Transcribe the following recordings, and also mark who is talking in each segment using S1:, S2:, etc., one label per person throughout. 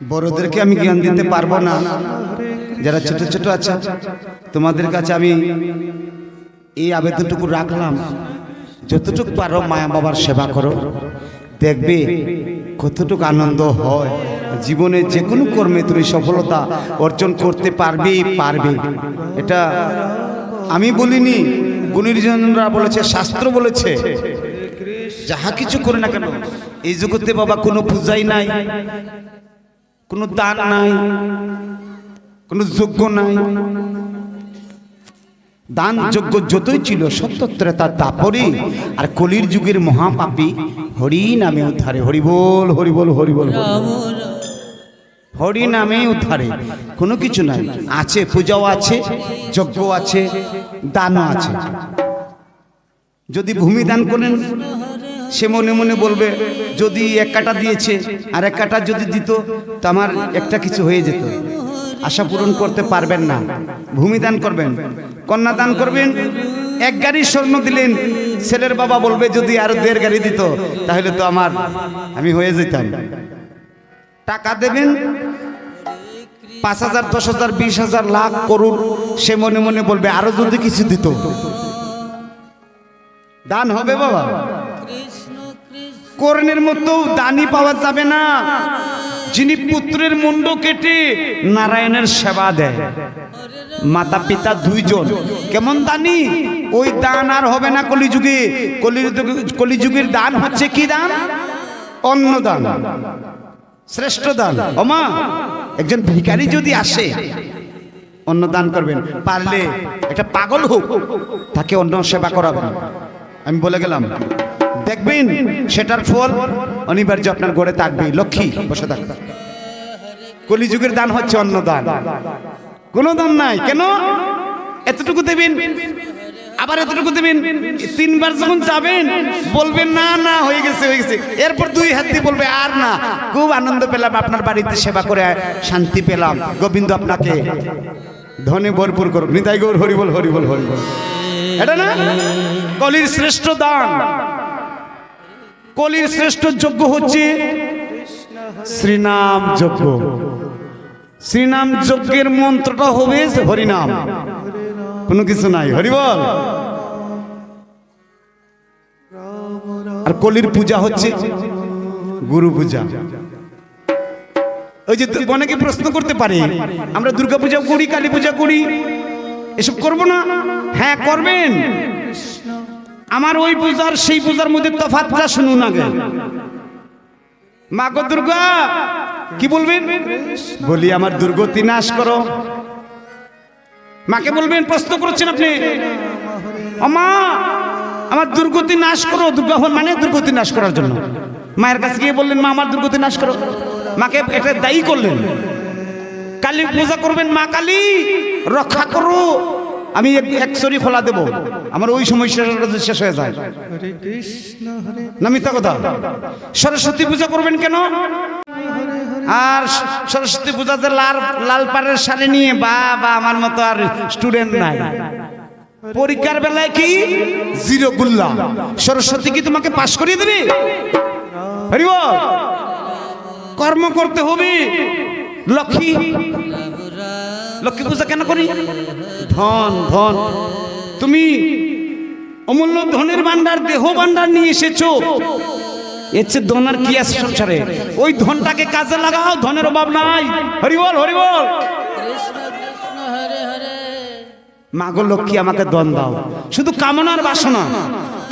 S1: বড়দেরকে আমি জ্ঞান দিতে পারব না। যারা ছোট ছোট আছে, তোমাদের কাছে আমি এই আবেদনটুকু রাখলাম। যতটুকু পারো মায়া বাবার সেবা করো। দেখবে কতটুকু আনন্দ হয়। জীবনে যে কোনো কর্মে তুমি সফলতা অর্জন করতে পারবে পারবে। এটা আমি বলিনি, গুণীজনরা বলেছে, শাস্ত্র বলেছে। যাহা কিছু করে না কেন, এই জগতে বাবা কোনো পূজাই নাই। কোনো দান নাই, কোনো যোগ্য নাই। দান যোগ্য যতই ছিল সত্যত্রে তার দাপরি আর কলির যুগের মহাপাপী হরি নামে উদ্ধারে, হরি বল হরি বল হরি বল হরি বল। হরি নামে উদ্ধারে, কোনো কিছু নাই। আছে, পূজাও আছে যজ্ঞ আছে, দানও আছে। যদি ভূমি দান করেন সে মনে মনে বলবে, যদি এক কাটা দিয়েছে আর এক কাটা যদি দিত, তো আমার একটা কিছু হয়ে যেত। আশা পূরণ করতে পারবেন না। ভূমি দান করবেন কন্যা দান করবেন, এক গাড়ি স্বর্ণ দিলেন, ছেলের বাবা বলবে, যদি আরও দেড় গাড়ি দিত, তাহলে তো আমার, আমি হয়ে যেতাম। টাকা দেবেন, পাঁচ হাজার, দশ হাজার, বিশ হাজার, লাখ করুন সে মনে মনে বলবে, আরও যদি কিছু দিত। দান হবে বাবা। কর্ণের মতো দানি পাওয়া যাবে না। যিনি পুত্রের মুন্ড কেটে নারায়ণের সেবা দেয়। মাতা পিতা দুইজন। কেমন দানি? ওই দান আর হবে না কলিযুগে। কলিযুগে, কলিযুগের দান হচ্ছে কি দান? অন্ন দান। শ্রেষ্ঠ দান। ওমা একজন ভিখারি যদি আসে, অন্ন দান করবেন। পারলে একটা পাগল হোক, তাকে অন্ন সেবা করাবেন। আমি বলে গেলাম দেখবেন সেটার ফল অনিবার্য আপনার গড়ে থাকবে। লক্ষ্মী, বসে থাকবে কলিযুগের দান হচ্ছে অন্ন দান কোনো দান নাই। কেন? এতটুকু দেবেন, আবার এতটুকু দেবেন, তিনবার যখন যাবেন, বলবেন, না না, হয়ে গেছে হয়ে গেছে। এরপর দুই হাত দিয়ে বলবে, আর না। খুব আনন্দ পেলাম, আপনার বাড়িতে সেবা করে শান্তি পেলাম। গোবিন্দ আপনাকে ধনে ভরপুর করুক। নিতাই গৌর, হরিবল হরিবল হরিবল। এটা না? কলির শ্রেষ্ঠ দান। কলির শ্রেষ্ঠ যজ্ঞ হচ্ছে। শ্রীনাম যজ্ঞ। শ্রীনাম যজ্ঞের মন্ত্রটা হবে হরিনাম। কোনো কিছু নাই। হরিবল আর কলির পূজা হচ্ছে গুরু পূজা। ওই যে অনেকে প্রশ্ন করতে পারে, আমরা দুর্গা পূজা করি, কালী পূজা করি, এসব করব না? হ্যাঁ করবেন। আমার ওই পূজার, সেই পূজার মধ্যে তফাতটা শুনুন আগে। মা গো দুর্গা, কি বলবেন? বলি, আমার দুর্গতি নাশ করো। মাকে বলবেন, প্রশ্ন করছেন আপনি? আমা আমার দুর্গতি নাশ করো। দুর্গা মানে দুর্গতি নাশ করার জন্য। মায়ের কাছে গিয়ে বললেন, মা, আমার দুর্গতি নাশ করো। মাকে এটা দায়ী করলেন। কালী পূজা করবেন মা কালী, রক্ষা করো। আমি এক- সরি ফলা দেব। আমার ওই সমস্যাটা যদি শেষ হয়ে যায়। না মিথ্যা কথা। সরস্বতী পূজা করবেন কেন? আর সরস্বতী পূজাতে লাল লাল পাড়ের শাড়ি নিয়ে বা বা আমার মতো আর স্টুডেন্ট নাই। পরীক্ষার বেলায় কি? জিরো গুল্লা। সরস্বতী কি তোমাকে পাশ করিয়ে দেবে? হরিব কর্ম করতে হবে। লক্ষ্মী। লক্ষ্মী পূজা কেন করি? ধন ধন। তুমি অমূল্য ধনের ভান্ডার দেহ ভান্ডার নিয়ে এসেছ। এর চেয়ে ধন আর কি আছে সংসারে? ওই ধনটাকে কাজে লাগাও, ধনের অভাব নাই। হরিবল হরিবল মাগো লক্ষ্মী, আমাকে দন দাও। শুধু কামনার বাসনা।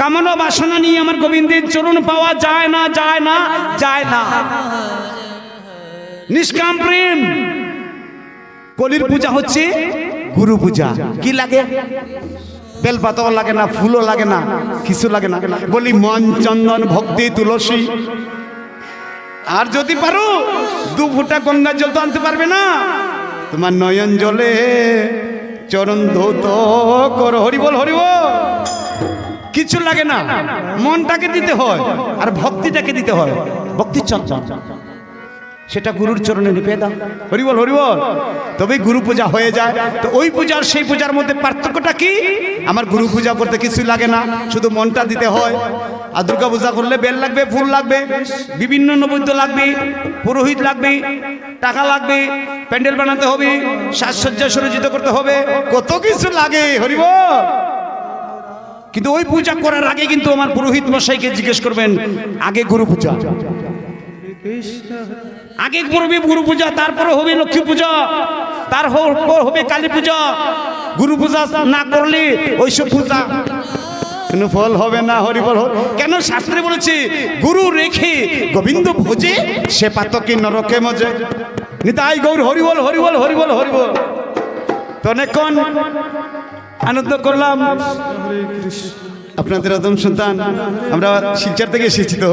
S1: কামনা বাসনা নিয়ে আমার গোবিন্দের চরণ পাওয়া যায় না যায় না যায় না। নিষ্কাম প্রেম। কলির পূজা হচ্ছে গুরু পূজা। কি লাগে? বেলপাতাও লাগে না, ফুলও লাগে না, কিছু লাগে না। বলি, মন চন্দন, ভক্তি, তুলসী। আর যদি পারো, দু ফুটা গঙ্গা জল তো আনতে পারবে না। তোমার নয়ন জলে চরণ ধৌত করো হরিবল হরিবল কিছু লাগে না, মনটাকে দিতে হয়, আর ভক্তিটাকে দিতে হয়। ভক্তি চঞ্চল সেটা গুরুর চরণে নিপে দাও। হরিবল হরিবল তবে গুরু পূজা হয়ে যায়। তো ওই পূজার সেই পূজার মধ্যে পার্থক্যটা কি? আমার গুরু পূজা করতে কিছুই লাগে না শুধু মনটা দিতে হয়। আর দুর্গা পূজা করলে বেল লাগবে ফুল লাগবে বিভিন্ন নবৈদ্য লাগবে পুরোহিত লাগবে টাকা লাগবে প্যান্ডেল বানাতে হবে সাজসজ্জা সরঞ্জিত করতে হবে কত কিছু লাগে হরিবল কিন্তু ওই পূজা করার আগে কিন্তু আমার পুরোহিত মশাইকে জিজ্ঞেস করবেন আগে গুরু পূজা। আগে করবে গুরু পূজা তারপরে হবে লক্ষ্মী পূজা তারপর হবে কালী পূজা। গুরু পূজা না করলে ওইসব পূজা। কোনো ফল হবে না হরিবল হবে। কেন শাস্ত্রে বলেছে গুরু রেখে গোবিন্দ ভোজে সে পাতকে নরকে মজে। নিতাই গৌর হরিবল হরিবল হরিবল হরিবল। তো অনেকক্ষণ আনন্দ করলাম। আপনাদের আদম সন্তান আমরা শিলচর থেকে এসেছি তো,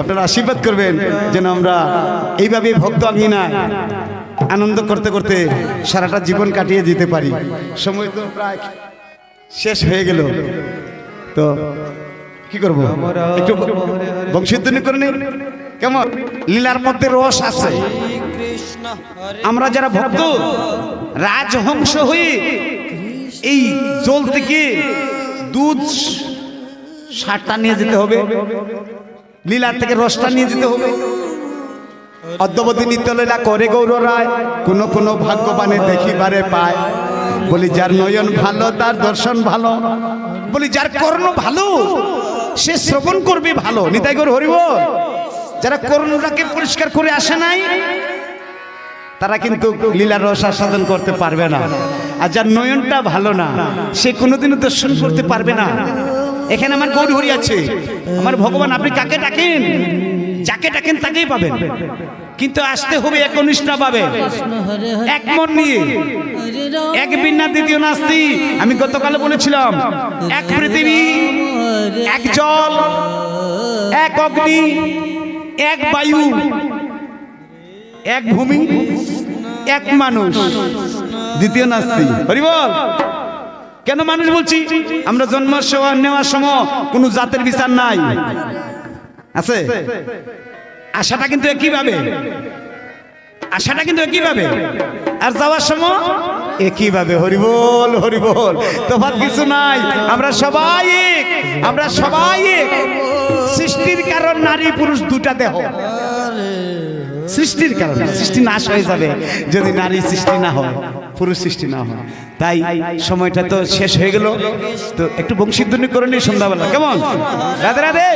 S1: আপনারা আশীর্বাদ করবেন যেন আমরা এইভাবে ভক্ত আঙিনায় আনন্দ করতে করতে সারাটা জীবন কাটিয়ে দিতে পারি। সময় তো প্রায় শেষ হয়ে গেল। তো কি করব? একটু বংশীধ্বনি করে নিন। কেমন? লীলার মধ্যে রস আছে। আমরা যারা ভক্ত, রাজহংস হয়ে এই জল থেকে দুধ সারটা নিয়ে যেতে হবে। লীলার থেকে রসটা নিয়ে যেতে হবে। অদ্যবতী নিত্যলীলা করে গৌর রায়, কোনো কোন ভাগ্যবানে দেখিবারে পায়। বলি, যার নয়ন ভালো, তার দর্শন ভালো। বলি, যার কর্ণ ভালো, সে শ্রবণ করবে ভালো। নিতাই গৌর হরিব যারা কর্ণটাকে পরিষ্কার করে আসে নাই, তারা কিন্তু লীলার রস আস্বাদন করতে পারবে না। আর যার নয়নটা ভালো না, সে কোনোদিনও দর্শন করতে পারবে না। এখানে আমার গৌর হরি আছে। আমার ভগবান, আপনি কাকে ডাকেন? যাকে ডাকেন তাকেই পাবেন। কিন্তু আসতে হবে একনিষ্ঠা পাবে এক মন নিয়ে। এক বিনা দ্বিতীয় নাস্তি। আমি গতকাল বলেছিলাম, এক পৃথিবী, এক জল, এক অগ্নি, এক বায়ু, এক ভূমি, এক মানুষ। দ্বিতীয় নাস্তি। হরিবল কেন মানুষ বলছি, আমরা জন্ম নেওয়ার সময় কোনো জাতের বিচার নাই। আছে? আশাটা কিন্তু একইভাবে। আশাটা কিন্তু একইভাবে। আর যাওয়ার সময় একইভাবে। হরিবল হরিবল। তফাৎ কিছু নাই। আমরা সবাই আমরা সবাই সৃষ্টির কারণ নারী পুরুষ দুটা দেহ। সৃষ্টির কারণে সৃষ্টি নাশ হয়ে যাবে যদি নারী সৃষ্টি না হয়। পুরুষ সৃষ্টি না হয় তাই সময়টা তো শেষ হয়ে গেল তো একটু বংশীধ্বনি করে নিই সন্ধ্যাবেলা কেমন রাধে রাধে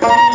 S2: Thank you.